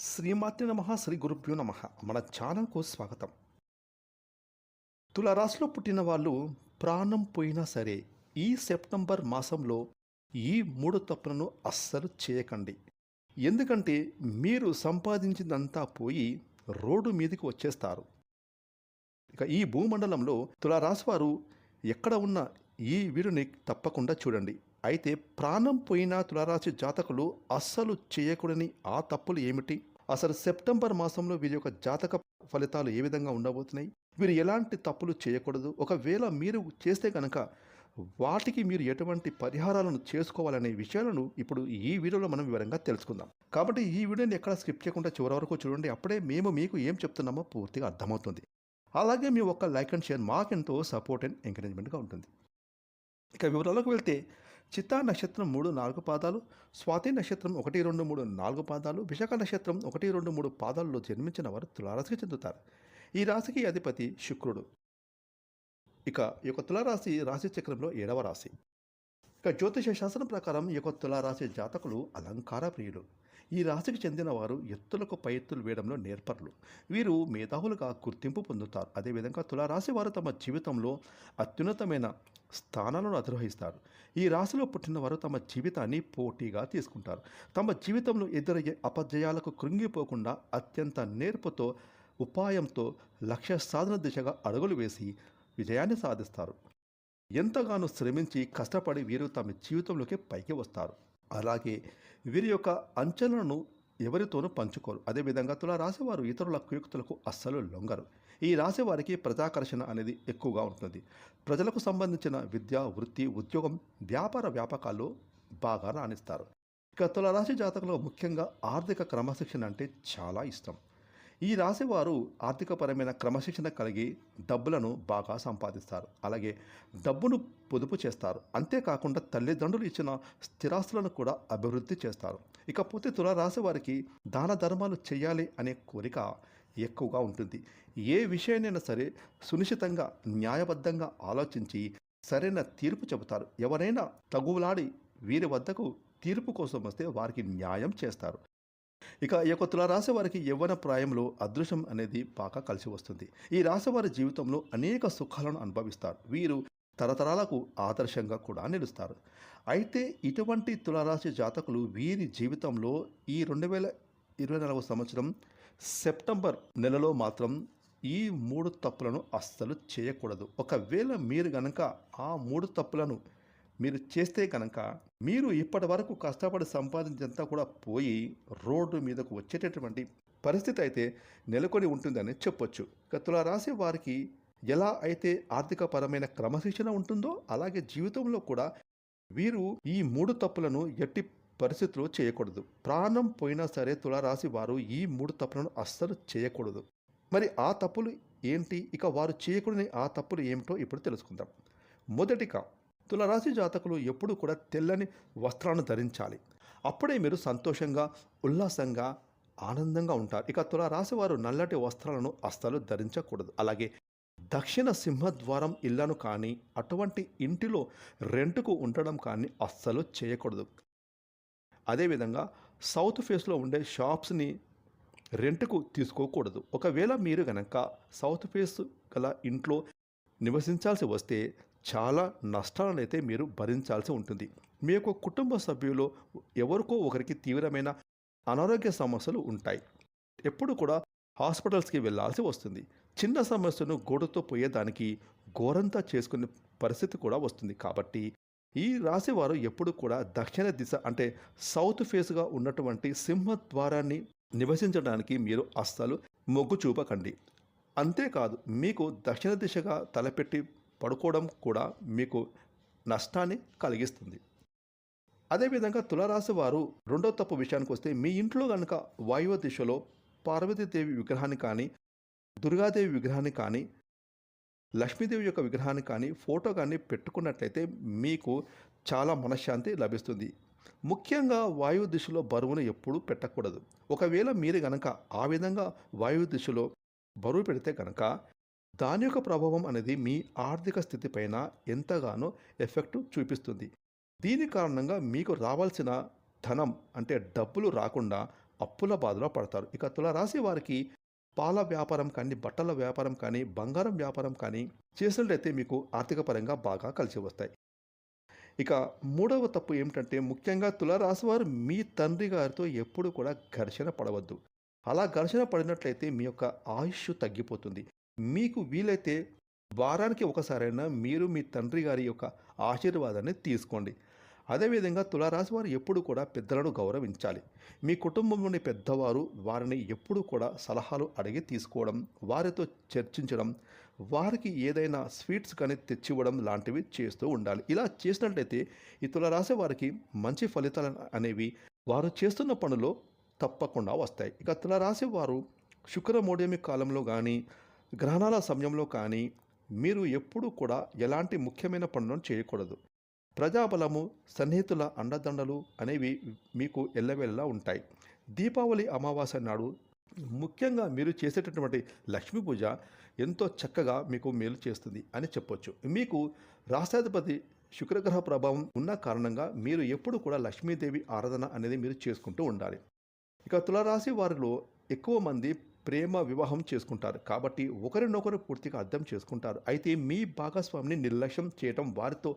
శ్రీమాతి నమ శ్రీ గురుభ్యో నమ. మన ఛానల్కు స్వాగతం. తులరాశిలో పుట్టిన వాళ్ళు ప్రాణం పోయినా సరే ఈ సెప్టెంబర్ మాసంలో ఈ మూడు తప్పులను అస్సలు చేయకండి. ఎందుకంటే మీరు సంపాదించిందంతా పోయి రోడ్డు మీదకి వచ్చేస్తారు. ఇక ఈ భూమండలంలో తులారాశి వారు ఎక్కడ ఉన్న ఈ వీడియోని తప్పకుండా చూడండి. అయితే ప్రాణం పోయిన తులారాశి జాతకులు అస్సలు చేయకూడని ఆ తప్పులు ఏమిటి? అసలు సెప్టెంబర్ మాసంలో వీరి యొక్క జాతక ఫలితాలు ఏ విధంగా ఉండబోతున్నాయి? వీరు ఎలాంటి తప్పులు చేయకూడదు? ఒకవేళ మీరు చేస్తే కనుక వాటికి మీరు ఎటువంటి పరిహారాలను చేసుకోవాలనే విషయాలను ఇప్పుడు ఈ వీడియోలో మనం వివరంగా తెలుసుకుందాం. కాబట్టి ఈ వీడియోని ఎక్కడ స్కిప్ చేయకుండా చివరి వరకు చూడండి. అప్పుడే మేము మీకు ఏం చెప్తున్నామో పూర్తిగా అర్థమవుతుంది. అలాగే మీ ఒక్క లైక్ అండ్ షేర్ మాకెంతో సపోర్ట్ అండ్ ఎంకరేజ్మెంట్గా ఉంటుంది. ఇక వివరాలకు వెళ్తే చిత్తా నక్షత్రం మూడు నాలుగు పాదాలు స్వాతి నక్షత్రం ఒకటి రెండు మూడు నాలుగు పాదాలు విశాఖ నక్షత్రం ఒకటి రెండు మూడు పాదాల్లో జన్మించిన వారు తులారాశికి చెందుతారు. ఈ రాశికి అధిపతి శుక్రుడు. ఇక ఈ యొక్క తులారాశి రాశి చక్రంలో ఏడవ రాశి. ఇక జ్యోతిష శాస్త్రం ప్రకారం ఈ యొక్క తులారాశి జాతకులు అలంకార ప్రియులు ఈ రాశికి చెందిన వారు ఎత్తులకు పై ఎత్తులు వేయడంలో నేర్పర్లు. వీరు మేధావులుగా గుర్తింపు పొందుతారు. అదేవిధంగా తులారాశి వారు తమ జీవితంలో అత్యున్నతమైన స్థానాలను అధిరోహిస్తారు. ఈ రాశిలో పుట్టిన వారు తమ జీవితాన్ని పోటీగా తీసుకుంటారు. తమ జీవితంలో ఎదురయ్యే అపజయాలకు కృంగిపోకుండా అత్యంత నేర్పుతో ఉపాయంతో లక్ష్య సాధన దిశగా అడుగులు వేసి విజయాన్ని సాధిస్తారు. ఎంతగానో శ్రమించి కష్టపడి వీరు తమ జీవితంలోకి పైకి వస్తారు. అలాగే వీరి యొక్క అంచనలను ఎవరితోనూ పంచుకోరు. అదేవిధంగా తులా రాసేవారు ఇతరుల కుయుక్తులకు అస్సలు లొంగరు. ఈ రాసేవారికి ప్రజాకర్షణ అనేది ఎక్కువగా ఉంటుంది ప్రజలకు సంబంధించిన విద్య వృత్తి ఉద్యోగం వ్యాపార వ్యాపకాల్లో బాగా రాణిస్తారు. ఇక తుల రాశి జాతకంలో ముఖ్యంగా ఆర్థిక క్రమశిక్షణ అంటే చాలా ఇష్టం. ఈ రాశివారు ఆర్థికపరమైన క్రమశిక్షణ కలిగి డబ్బులను బాగా సంపాదిస్తారు. అలాగే డబ్బును పొదుపు చేస్తారు. అంతేకాకుండా తల్లిదండ్రులు ఇచ్చిన స్థిరాస్తులను కూడా అభివృద్ధి చేస్తారు. ఇకపోతే తుల రాశి వారికి దాన ధర్మాలు చేయాలి అనే కోరిక ఎక్కువగా ఉంటుంది. ఏ విషయాన్నైనా సరే సునిశ్చితంగా న్యాయబద్ధంగా ఆలోచించి సరైన తీర్పు చెబుతారు. ఎవరైనా తగువులాడి వీరి వద్దకు తీర్పు కోసం వస్తే వారికి న్యాయం చేస్తారు. ఇక ఈ యొక్క తులారాశి వారికి యవ్వన ప్రాయంలో అదృశ్యం అనేది బాగా కలిసి వస్తుంది. ఈ రాశి వారి జీవితంలో అనేక సుఖాలను అనుభవిస్తారు. వీరు తరతరాలకు ఆదర్శంగా కూడా నిలుస్తారు. అయితే ఇటువంటి తులారాశి జాతకులు వీరి జీవితంలో ఈ రెండు వేల ఇరవై నాలుగవ సంవత్సరం సెప్టెంబర్ నెలలో మాత్రం ఈ మూడు తప్పులను అస్సలు చేయకూడదు. ఒకవేళ మీరు గనక ఆ మూడు తప్పులను మీరు చేస్తే కనుక మీరు ఇప్పటి వరకు కష్టపడి సంపాదించంతా కూడా పోయి రోడ్డు మీదకు వచ్చేటటువంటి పరిస్థితి అయితే నెలకొని ఉంటుందని చెప్పొచ్చు. ఇక తులా రాశి వారికి ఎలా అయితే ఆర్థికపరమైన క్రమశిక్షణ ఉంటుందో అలాగే జీవితంలో కూడా వీరు ఈ మూడు తప్పులను ఎట్టి పరిస్థితుల్లో చేయకూడదు. ప్రాణం పోయినా సరే తులారాశి వారు ఈ మూడు తప్పులను అస్సలు చేయకూడదు. మరి ఆ తప్పులు ఏంటి? ఇక వారు చేయకూడని ఆ తప్పులు ఏమిటో ఇప్పుడు తెలుసుకుందాం. మొదటిగా తులరాశి జాతకులు ఎప్పుడు కూడా తెల్లని వస్త్రాలను ధరించాలి. అప్పుడే మీరు సంతోషంగా ఉల్లాసంగా ఆనందంగా ఉంటారు. ఇక తులరాశి వారు నల్లటి వస్త్రాలను అస్సలు ధరించకూడదు. అలాగే దక్షిణ సింహద్వారం ఇళ్ళను కానీ అటువంటి ఇంటిలో రెంటుకు ఉండడం కానీ అస్సలు చేయకూడదు. అదేవిధంగా సౌత్ ఫేస్లో ఉండే షాప్స్ని రెంట్కు తీసుకోకూడదు. ఒకవేళ మీరు గనక సౌత్ ఫేస్ గల ఇంట్లో నివసించాల్సి వస్తే చాలా నష్టాలను అయితే మీరు భరించాల్సి ఉంటుంది. మీ యొక్క కుటుంబ సభ్యులు ఎవరికో ఒకరికి తీవ్రమైన అనారోగ్య సమస్యలు ఉంటాయి. ఎప్పుడు కూడా హాస్పిటల్స్కి వెళ్ళాల్సి వస్తుంది. చిన్న సమస్యను గోడతో పోయేదానికి ఘోరంతా చేసుకునే పరిస్థితి కూడా వస్తుంది. కాబట్టి ఈ రాశివారు ఎప్పుడు కూడా దక్షిణ దిశ అంటే సౌత్ ఫేస్గా ఉన్నటువంటి సింహద్వారాన్ని నివసించడానికి మీరు అస్సలు మొగ్గు చూపకండి. అంతేకాదు మీకు దక్షిణ దిశగా తలపెట్టి పడుకోవడం కూడా మీకు నష్టాన్ని కలిగిస్తుంది. అదేవిధంగా తులారాశి వారు రెండో తప్పు విషయానికి వస్తే మీ ఇంట్లో కనుక వాయువ దిశలో పార్వతీదేవి విగ్రహాన్ని కానీ దుర్గాదేవి విగ్రహాన్ని కానీ లక్ష్మీదేవి యొక్క విగ్రహాన్ని కానీ ఫోటో కానీ పెట్టుకున్నట్లయితే మీకు చాలా మనశ్శాంతి లభిస్తుంది. ముఖ్యంగా వాయువు దిశలో బరువును ఎప్పుడూ పెట్టకూడదు. ఒకవేళ మీరు గనక ఆ విధంగా వాయువు దిశలో బరువు పెడితే కనుక దాని యొక్క ప్రభావం అనేది మీ ఆర్థిక స్థితిపైన ఎంతగానో ఎఫెక్ట్ చూపిస్తుంది. దీని కారణంగా మీకు రావాల్సిన ధనం అంటే డబ్బులు రాకుండా అప్పుల బాధలో పడతారు. ఇక తులరాశి వారికి పాల వ్యాపారం కానీ బట్టల వ్యాపారం కానీ బంగారం వ్యాపారం కానీ చేసినట్లయితే మీకు ఆర్థికపరంగా బాగా కలిసి వస్తాయి. ఇక మూడవ తప్పు ఏమిటంటే ముఖ్యంగా తులరాశి వారు మీ తండ్రి గారితో ఎప్పుడు కూడా ఘర్షణ పడవద్దు. అలా ఘర్షణ పడినట్లయితే మీ యొక్క ఆయుష్ తగ్గిపోతుంది. మీకు వీలైతే వారానికి ఒకసారైనా మీరు మీ తండ్రి గారి యొక్క ఆశీర్వాదాన్ని తీసుకోండి. అదేవిధంగా తులారాశి వారు ఎప్పుడు కూడా పెద్దలను గౌరవించాలి. మీ కుటుంబంలోని పెద్దవారు వారిని ఎప్పుడు కూడా సలహాలు అడిగి తీసుకోవడం వారితో చర్చించడం వారికి ఏదైనా స్వీట్స్ కానీ తెచ్చివ్వడం లాంటివి చేస్తూ ఉండాలి. ఇలా చేసినట్లయితే ఈ తులారాశి వారికి మంచి ఫలితాలు అనేవి వారు చేస్తున్న పనులో తప్పకుండా వస్తాయి. ఇక తులారాశి వారు శుక్రమోడేమి కాలంలో కానీ గ్రహణాల సమయంలో కానీ మీరు ఎప్పుడూ కూడా ఎలాంటి ముఖ్యమైన పనులను చేయకూడదు. ప్రజాబలము సన్నిహితుల అండదండలు అనేవి మీకు ఎల్లవేళలా ఉంటాయి. దీపావళి అమావాస్య నాడు ముఖ్యంగా మీరు చేసేటటువంటి లక్ష్మీ పూజ ఎంతో చక్కగా మీకు మేలు చేస్తుంది అని చెప్పొచ్చు. మీకు రాష్ట్రాధిపతి శుక్రగ్రహ ప్రభావం ఉన్న కారణంగా మీరు ఎప్పుడు కూడా లక్ష్మీదేవి ఆరాధన అనేది మీరు చేసుకుంటూ ఉండాలి. ఇక తులారాశి వారిలో ఎక్కువ మంది ప్రేమ వివాహం చేసుకుంటారు. కాబట్టి ఒకరినొకరు పూర్తిగా అర్థం చేసుకుంటారు. అయితే మీ భాగస్వామిని నిర్లక్ష్యం చేయటం వారితో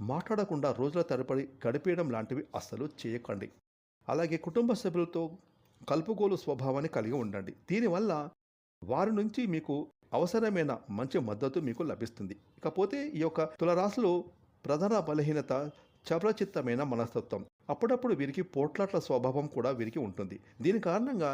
మాట్లాడకుండా రోజుల తరబడి గడిపేయడం లాంటివి అస్సలు చేయకండి. అలాగే కుటుంబ సభ్యులతో కలుపుగోలు స్వభావాన్ని కలిగి ఉండండి. దీనివల్ల వారి నుంచి మీకు అవసరమైన మంచి మద్దతు మీకు లభిస్తుంది. ఇకపోతే ఈ యొక్క తులరాశులు ప్రధాన బలహీనత చపలచిత్తమైన మనస్తత్వం. అప్పుడప్పుడు వీరికి పోట్లాట్ల స్వభావం కూడా వీరికి ఉంటుంది. దీని కారణంగా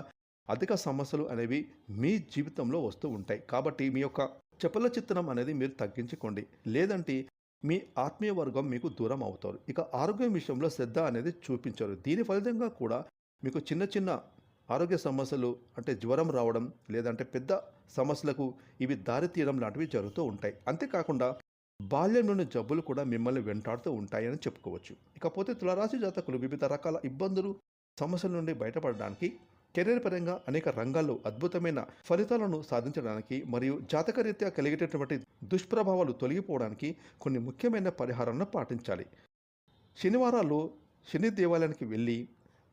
అధిక సమస్యలు అనేవి మీ జీవితంలో వస్తూ ఉంటాయి. కాబట్టి మీ యొక్క చెప్పల చిత్తనం అనేది మీరు తగ్గించుకోండి. లేదంటే మీ ఆత్మీయ వర్గం మీకు దూరం అవుతారు. ఇక ఆరోగ్యం విషయంలో శ్రద్ధ అనేది చూపించరు. దీని ఫలితంగా కూడా మీకు చిన్న చిన్న ఆరోగ్య సమస్యలు అంటే జ్వరం రావడం లేదంటే పెద్ద సమస్యలకు ఇవి దారితీయడం లాంటివి జరుగుతూ ఉంటాయి. అంతేకాకుండా బాల్యంలోని జబ్బులు కూడా మిమ్మల్ని వెంటాడుతూ ఉంటాయని చెప్పుకోవచ్చు. ఇకపోతే తులరాశి జాతకులు వివిధ రకాల ఇబ్బందులు సమస్యల నుండి బయటపడడానికి కెరీర్ పరంగా అనేక రంగాల్లో అద్భుతమైన ఫలితాలను సాధించడానికి మరియు జాతకరీత్యా కలిగేటటువంటి దుష్ప్రభావాలు తొలగిపోవడానికి కొన్ని ముఖ్యమైన పరిహారాలను పాటించాలి. శనివారాల్లో శని దేవాలయానికి వెళ్ళి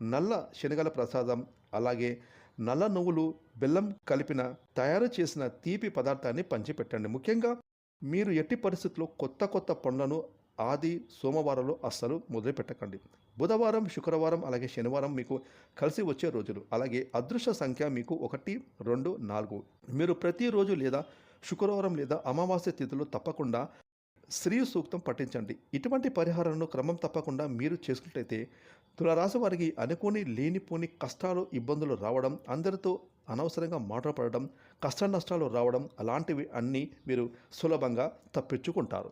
నల్ల శనగల ప్రసాదం అలాగే నల్ల నువ్వులు బెల్లం కలిపిన తయారు చేసిన తీపి పదార్థాన్ని పంచిపెట్టండి. ముఖ్యంగా మీరు ఎట్టి పరిస్థితుల్లో కొత్త కొత్త పండ్లను ఆది సోమవారంలో అస్సలు మొదలు పెట్టకండి బుధవారం శుక్రవారం అలాగే శనివారం మీకు కలిసి వచ్చే రోజులు. అలాగే అదృశ్య సంఖ్య మీకు ఒకటి రెండు నాలుగు. మీరు ప్రతిరోజు లేదా శుక్రవారం లేదా అమావాస్య తిథిలో తప్పకుండా శ్రీ సూక్తం పఠించండి. ఇటువంటి పరిహారాలను క్రమం తప్పకుండా మీరు చేసుకున్నట్లయితే తులరాశి వారికి అనుకోని లేనిపోని కష్టాలు ఇబ్బందులు రావడం అందరితో అనవసరంగా మాట్లాడడం కష్ట నష్టాలు రావడం అలాంటివి అన్నీ మీరు సులభంగా తప్పించుకుంటారు.